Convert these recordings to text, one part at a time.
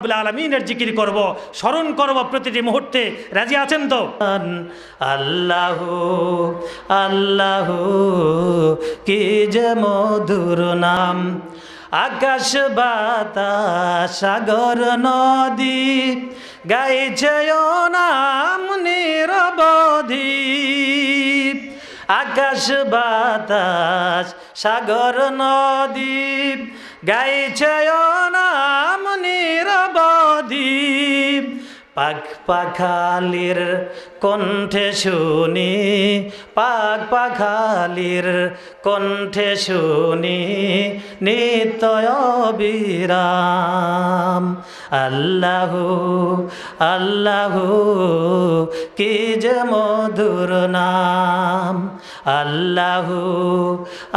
আলমিনের জিকির করব, স্মরণ করব প্রতিটি মুহূর্তে। রাজি আছেন তো? আল্লাহ আল্লাহ, কি যে মধুর নাম। আকাশ, বাতাস, সাগর, নদী, গাইছে নাম নিরবধি। আকাশ, বাতাস, সাগর, নদী, গাইছে ও নাম নিরবধি পাখ পাখালির কণ্ঠে শুনি, পাক পাখালির কণ্ঠে শুনি নিতয় বিরাম আল্লাহ আল্লাহ, কি যে মধুর নাম। আল্লাহ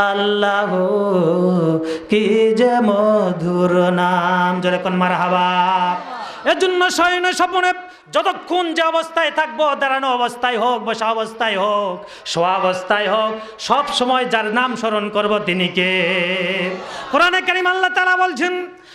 আল্লাহ, কি যে মধুর নাম। যেরকম মার হাবা এজন্য শয়ন স্বপনে যতক্ষণ যে অবস্থায় থাকব, দাঁড়ানো অবস্থায় হোক, বসা অবস্থায় হোক, শোয়া অবস্থায় হোক, সব সময় যার নাম স্মরণ করব তিনি কে? কোরআনে কারিম আল্লাহ তালা বলছেন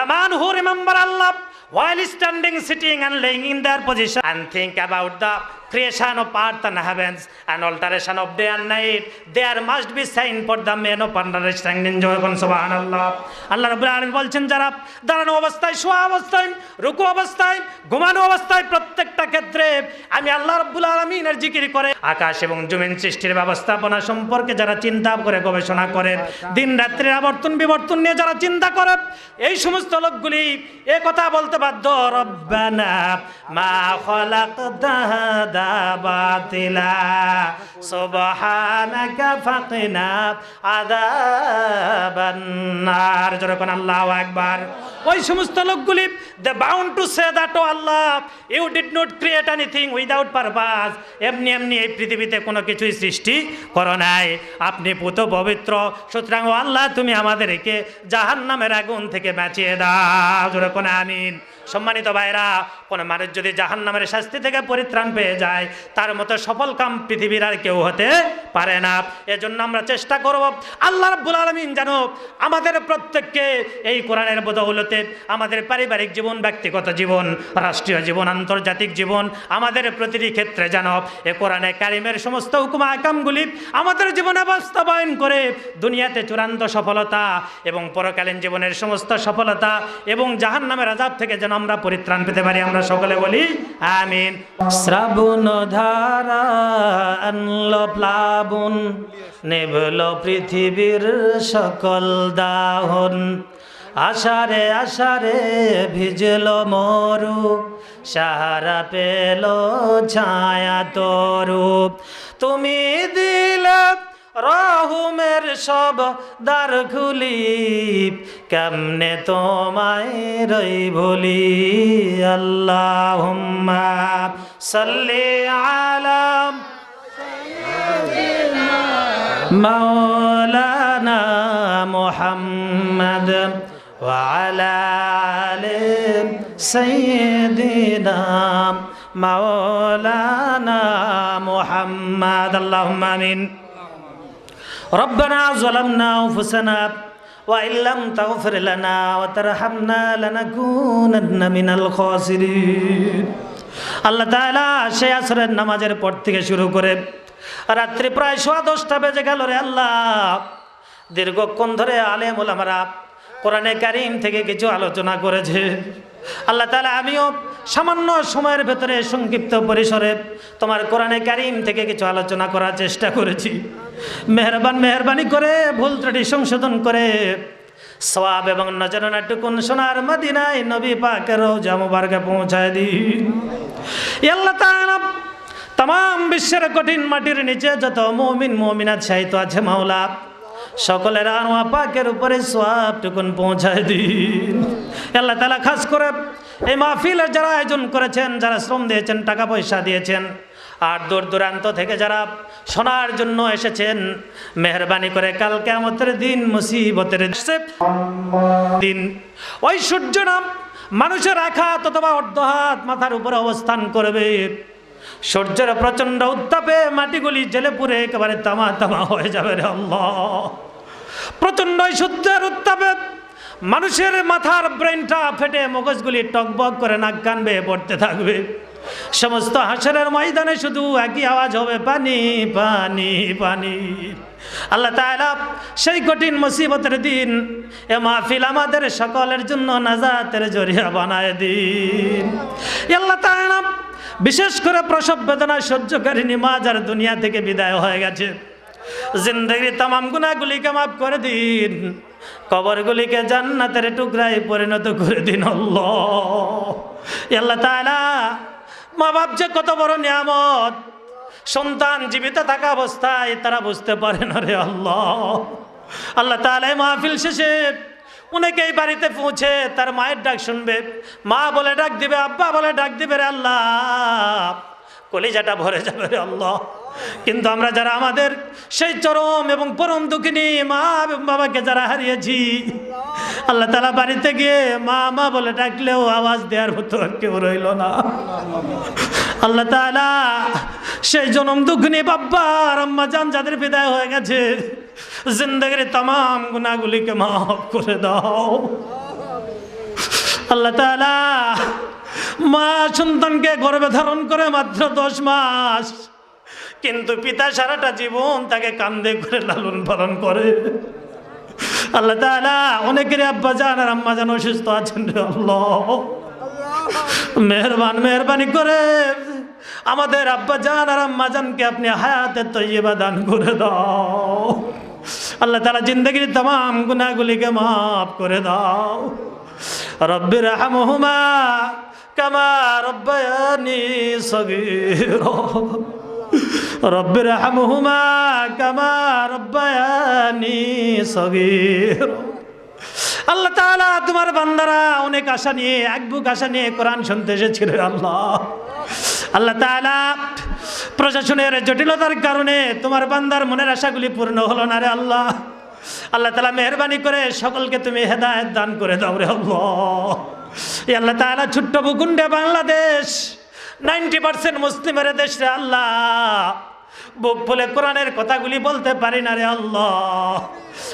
man who remember Allah while standing, sitting, and laying in their position, and think about the creation of earth and heavens and alteration of day and night. There must be sign for the men of understanding. যখন সুবহানাল্লাহ আল্লাহ রাব্বুল আলামিন বলছেন যারা দাঁড়ানো অবস্থায় শোয়া অবস্থায় রুকু অবস্থায় ঘুমানো অবস্থায় প্রত্যেকটা ক্ষেত্রে আমি আল্লাহ রাব্বুল আলামিনের জিকির করে আকাশ এবং জমিন সৃষ্টির ব্যবস্থাপনা সম্পর্কে যারা চিন্তা করে গবেষণা করে দিন রাত্রির আবর্তন বিবর্তন নিয়ে যারা চিন্তা করে এই সমস্ত লোকগুলি এ কথা বলতে বাধ্য, রব্বানা মা খলাকতা হাদা বাতিলা। সুবহানাকা ফাকিনা আযাবান নার। যখন আল্লাহু আকবার। ওই সমস্ত লোকগুলি they bound to say that O Allah you did not create anything without purpose এমনি এমনি এই পৃথিবীতে কোনো কিছুই সৃষ্টি করো নাই। আপনি পুত পবিত্র, সুতরাং আল্লাহ, তুমি আমাদেরকে জাহান নামের আগুন থেকে বাঁচিয়ে দাও। যেরকম আমিন। সম্মানিত ভাইরা কোনো মানুষ যদি জাহান নামের শাস্তি থেকে পরিত্রাণ পেয়ে যায়, তার মতো সফল কাম পৃথিবীর আর কেউ হতে পারে না। এজন্য আমরা চেষ্টা করব আল্লাহ রাব্বুল আলমিন যেন আমাদের প্রত্যেককে এই কোরআনের বদৌলতে আমাদের পারিবারিক জীবন, ব্যক্তিগত জীবন, রাষ্ট্রীয় জীবন, আন্তর্জাতিক জীবন আমাদের প্রতিটি ক্ষেত্রে যেন এ কোরআনে কারিমের সমস্ত হুকুমা, আকামগুলি আমাদের জীবনে বাস্তবায়ন করে দুনিয়াতে চূড়ান্ত সফলতা এবং পরকালীন জীবনের সমস্ত সফলতা এবং জাহান নামের আজাব থেকে যেন আমরা পরিত্রাণ পেতে পারি, আমরা সকলে বলি আমিন। শ্রাবণ ধারা আনলো প্লাবন নেবল পৃথিবীর সকল দাহন। আষাঢ়ে আষাঢ়ে ভিজল মরু, সাহারা পেল ছায়া তরু। তুমি দিলে রহুমের সব দ্বার খুলি কেমনে তোমায় রই ভুলি আল্লাহ সাল্লি আলাম مولانا محمد وعلى آل سيدنا مولانا محمد اللهم آمين ربنا ظلمنا أنفسنا وإن لم تغفر لنا وترحمنا لنكونن من الخاسرين আল্লাহ তাআলা সে আসরের নামাজের পর থেকে শুরু করে রাত্রি প্রায় সোয়া দশটা বেজে গেল রে আল্লাহ দীর্ঘক্ষণ ধরে আলেম ওলামারা কোরআনে কারিম থেকে কিছু আলোচনা করেছে আল্লাহ তালা আমিও সামান্য সময়ের ভেতরে সংক্ষিপ্ত পরিসরে তোমার কোরআনে কারিম থেকে কিছু আলোচনা করার চেষ্টা করেছি। মেহরবান, মেহরবানি করে, ভুল ত্রুটি সংশোধন করে, সওয়াব এবং নজরানা টুকুন সোনার মদিনায় নবী পাকের জামুবারকে পৌঁছায় দিন তাম বিশ্বের কঠিন মাটির নিচে যত মমিন, মমিনাত সাহিত্য আছে মাওলা, সকলের আনোয়া পাকের উপরে সব টুকুন পৌঁছায় দিন আল্লাহ তালা খাস করে এই মাহফিলের যারা আয়োজন করেছেন, যারা শ্রম দিয়েছেন, টাকা পয়সা দিয়েছেন, আর দূর দূরান্ত থেকে যারা শোনার জন্য এসেছেন, মেহরবানি করে কাল কেমতের দিন, মুসিবতের দিন ওই সূর্য নাম মানুষের আঘাত অথবা অর্ধ হাত মাথার উপরে অবস্থান করবে। সূর্যের প্রচণ্ড উত্তাপে মাটিগুলি জেলে পুরে একেবারে তামা তামা হয়ে যাবে রে প্রচণ্ড সূর্যের উত্তাপে মানুষের মাথার ব্রেনটা ফেটে মগজগুলি টকবক করে নাক কান বেয়ে পড়তে থাকবে। সমস্ত হাসরের ময়দানে শুধু একই আওয়াজ হবে, পানি পানি পানি। আল্লাহ তাআলা সেই কঠিন মুসিবতের দিন, এ মাহফিল আমাদের সকলের জন্য নাজাতের জরিয়া বানায় দিন। আল্লাহ বিশেষ করে প্রসব বেদনা সহ্যকারিনী মা যার দুনিয়া থেকে বিদায় হয়ে গেছে। জিন্দগির তামাম গুণাগুলিকে মাফ করে দিন। কবরগুলিকে জান্নাতের টুকরায় পরিণত করে দিন আল্লাহ। তাআলা মা বাপ যে কত বড় নিয়ামত। সন্তান জীবিত থাকা অবস্থায় তারা বুঝতে পারে না রে আল্লাহ। আল্লাহ তাহলে মাহফিল শেষে অনেকেই বাড়িতে পৌঁছে তার মায়ের ডাক শুনবে। মা বলে ডাক দিবে, আব্বা বলে ডাক দিবে রে আল্লাহ। কলিজাটা ভরে যাবে আল্লাহ। কিন্তু আমরা যারা আমাদের সেই চরম এবং পরম দুঃখিনী মা বাবাকে যারা হারিয়েছি, আল্লাহ তালা বাড়িতে গিয়ে মা মা বলে ডাকলেও আওয়াজ দেওয়ার মতো কেউ রইল না। আল্লাহ তালা সেই জনম দুঃখিনী আর আম্মা জান যাদের বিদায় হয়ে গেছে, জিন্দগির তাম গুণাগুলিকে মাফ করে দাও। আল্লাহ তালা মা সন্তানকে গর্বে ধারণ করে মাত্র দশ মাস। কিন্তু পিতা সারাটা জীবন তাকে কান্দে করে লালন পালন করে। আল্লাহ তালা অনেকের আব্বা জান আর আম্মা জান অসুস্থ আছেন রে আল্লাহ। মেহরবান মেহরবানি করে আমাদের আব্বা জান আর আম্মা জানকে আপনি হায়াতের তৈবা দান করে দাও। আল্লাহ তালা জিন্দগির তাম গুনাগুলিকে মাফ করে দাও। রব্বির হামহুমা আল্লাহ তাআলা তোমার বান্দারা অনেক আশা নিয়ে, এক বুক আশা নিয়ে কোরআন শুনতে এসেছিল আল্লাহ। আল্লাহ তাআলা প্রশাসনের জটিলতার কারণে তোমার বান্দার মনের আশাগুলি পূর্ণ হলো না রে আল্লাহ। আল্লাহ তালা মেহরবানি করে সকলকে তুমি হেদায়ত দান করে দাও রে আল্লাহ। আল্লাহ তাআলা ছোট্ট ভূখণ্ডে বাংলাদেশ, নাইনটি পার্সেন্ট মুসলিমের দেশ আল্লাহ। বুক ফুলে কোরআনের কথাগুলি বলতে পারি না রে আল্লাহ।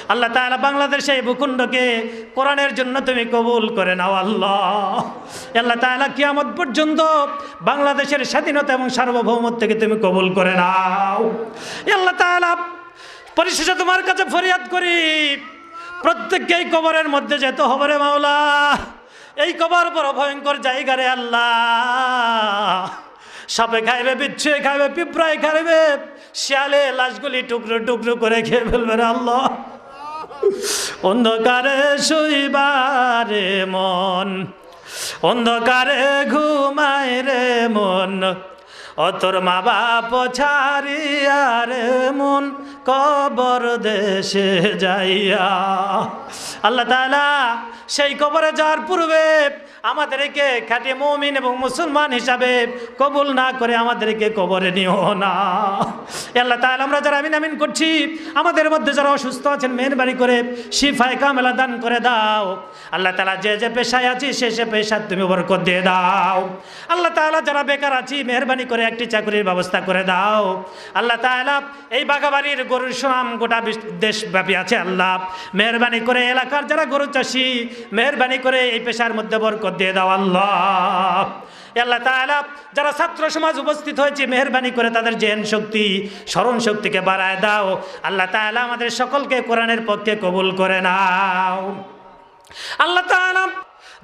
আল্লাহ তাআলা বাংলাদেশে এই ভূখণ্ডকে কোরআনের জন্য তুমি কবুল করে নাও আল্লাহ। আল্লাহ তাআলা কিয়ামত পর্যন্ত বাংলাদেশের স্বাধীনতা এবং সার্বভৌমত্ব থেকে তুমি কবুল করে নাও। আল্লাহ তাআলা পরিশেষে তোমার কাছে ফরিয়াদ করি প্রত্যেককে এই কবরের মধ্যে যেতে হবে রে মাওলা। এই কবর বড় ভয়ঙ্কর জায়গা রে আল্লাহ। সাপে খাইবে বিচ্ছে খাইবে, পিঁপড়ায় খাইবে, শিয়ালে লাশগুলি টুকরো টুকরো করে খেয়ে ফেলবে রে আল্লাহ। অন্ধকারে শুইবারে মন, অন্ধকারে ঘুমায় রে মন, অতর মা বাপ ছাড়িয়া রে মন কবর দেশে যাইয়া। আল্লাহ তাআলা সেই কবরে যাওয়ার পূর্বে আমাদেরকে খাঁটি মমিন এবং মুসলমান হিসাবে কবুল না করে আমাদেরকে কবরে নিও না। আল্লাহ তাহলে আমরা যারা আমিন আমিন করছি, আমাদের মধ্যে যারা অসুস্থ আছেন, মেহরবানি করে শিফায় কামেলা দান করে দাও। আল্লাহ তালা যে যে পেশায় আছি, সে সে পেশার তুমি বরকত দিয়ে দাও। আল্লাহ তাআলা, যারা বেকার আছি, মেহরবানি করে একটি চাকরির ব্যবস্থা করে দাও। আল্লাহ তাআলা, এই বাগাবাড়ির গরুর সুনাম গোটা দেশব্যাপী আছে, আল্লাহ। মেহরবানি করে এলাকার যারা গরু চাষি, মেহরবানি করে এই পেশার মধ্যে বরকত দিয়ে দাও, আল্লাহ। আল্লাহ তাআলা, যারা ছাত্র সমাজ উপস্থিত হয়েছে, মেহরবানি করে তাদের জেন শক্তি, স্মরণ শক্তিকে বাড়ায় দাও। আল্লাহ তাআলা আমাদের সকলকে কোরআনের পক্ষে কবুল করে নাও। আল্লাহ তাআলা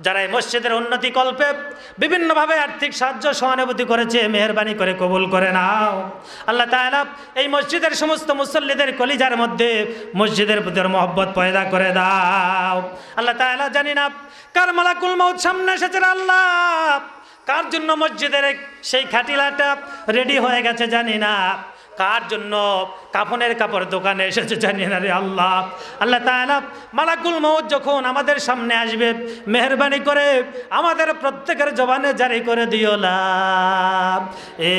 যারা এই মসজিদের উন্নতি কল্পে বিভিন্নভাবে আর্থিক সাহায্য, সহানুভূতি করেছে, মেহরবানি করে কবুল করে নাও। আল্লাহ তাআলা এই মসজিদের সমস্ত মুসল্লিদের কলিজার মধ্যে মসজিদের প্রতি মহব্বত পয়দা করে দাও। আল্লাহ তাআলা জানি না কার মালাকুল মৌত সামনে এসেছে আল্লাহ। কার জন্য মসজিদের সেই খাটিলাটা রেডি হয়ে গেছে জানি না। কার জন্য কাফনের কাপড় দোকানে এসেছে জানি না রে আল্লাহ। আল্লাহ তাআলা মালাকুল মৌত যখন আমাদের সামনে আসবে, মেহরবানি করে আমাদের প্রত্যেকের জবানে জারি করে দিও, লা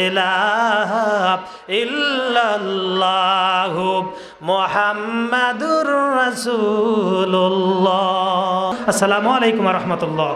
ইলাহা ইল্লাল্লাহু মুহাম্মাদুর রাসূলুল্লাহ। আসসালামু আলাইকুম রাহমাতুল্লাহ।